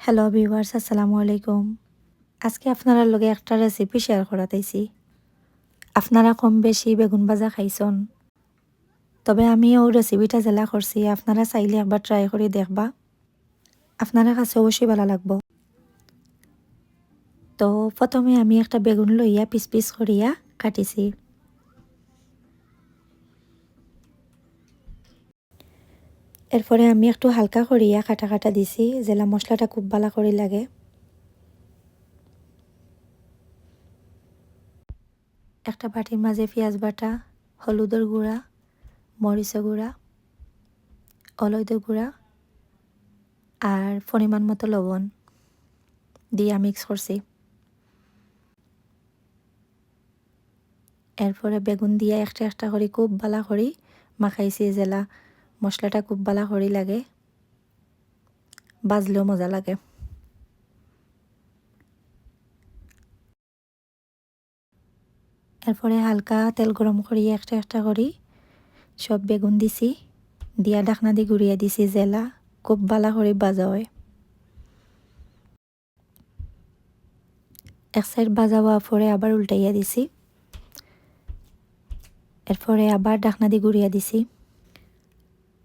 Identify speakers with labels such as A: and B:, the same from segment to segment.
A: Hello viewers আসসালামু আলাইকুম। আজকে আপনারা লগে একটা রেসিপি শেয়ার করাতেছি আপনারা কম বেশি বেগুন ভাজা খাইছন। তবে আমি ও রেসিপিটা জেলা করছি, আপনারা চাইলে একবার ট্রাই করে দেখবা। আপনারা কাছে অবশ্যই ভালো লাগবো। তো প্রথমে আমি একটা বেগুন লইয়া পিস পিস করিয়া কাটিছি। এরপরে আমি একটু হালকা করিয়া কাটা কাটা দিছি, জেলা মশলাটা খুব ভালো করে লাগে। একটা বাটির মাঝে পেঁয়াজ বাটা হলুদের গুঁড়া মরিচের গুঁড়া অলৈদের গুঁড়া আর পরিমাণ মতো লবণ দিয়া মিক্স করছি এরপরে বেগুন দিয়া একটা একটা করে খুব ভালো করে মাখাইছি জেলা মশলাটা খুব ভালো করে লাগে। বাজলেও মজা লাগে। এরপরে হালকা তেল গরম করি, একটা একটা করি। সব বেগুন দিছি, দিয়া ডাকনা দিয়ে ঘুরিয়ে দিছি, জেলা। খুব ভালো করে বাজা হয়। এক সাইড বাজা হওয়ার পরে আবার উল্টাইয়া দিছি। এরপরে আবার ডাকনা দিয়ে ঘুরিয়ে দিছি।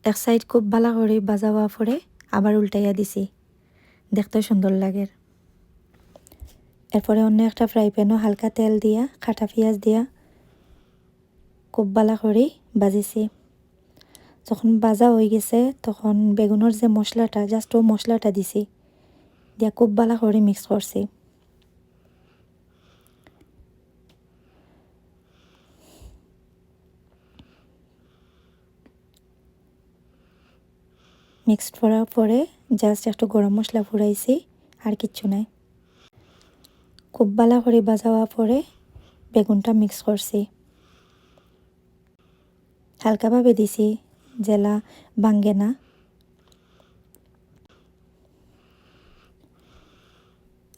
A: এক সাইড খুব ভালো করে বাজা হওয়ার পরে আবার উল্টাইয়া দিছি। দেখতে সুন্দর লাগে। এরপরে অন্য একটা ফ্রাই প্যানও হালকা তেল দিয়া, কাটা পেঁয়াজ দিয়া খুব ভালো করে বাজিছি। যখন বাজা হয়ে গেছে, তখন বেগুনের যে মশলাটা জাস্ট ও মশলাটা দিছি, দিয়া খুব ভালো করে মিক্স করছি। মিক্সড করার পরে জাস্ট একটু গরম মশলা ফুরাইছি, আর কিচ্ছু নাই। খুব ভালো করে ভাজা পরে বেগুনটা মিক্স করছি। হালকাভাবে দিছি, জেলা ভাঙ্গে না।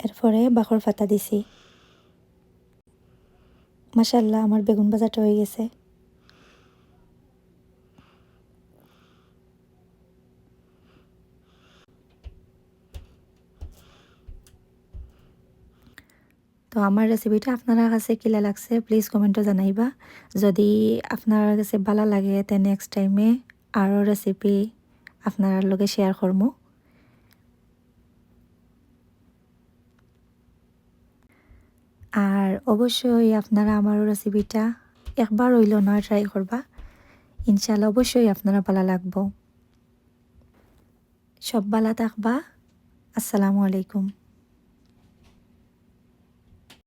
A: এরপরে বাখর ফাতা দিছি। মাসাল্লাহ আমার বেগুন ভাজাটা হয়ে গেছে। তো আমার রেসিপিটা আপনার কাছে কিলা লাগছে প্লিজ কমেন্টে জানাইবা। যদি আপনার কাছে ভালো লাগে তে নেক্সট টাইমে আরও রেসিপি আপনার লগে শেয়ার করব আর অবশ্যই আপনারা আমার রেসিপিটা একবার হইল না ট্রাই করবা। ইনশাল্লাহ অবশ্যই আপনারা ভালো লাগবো। সব ভালো থাকবা। আসসালামু আলাইকুম।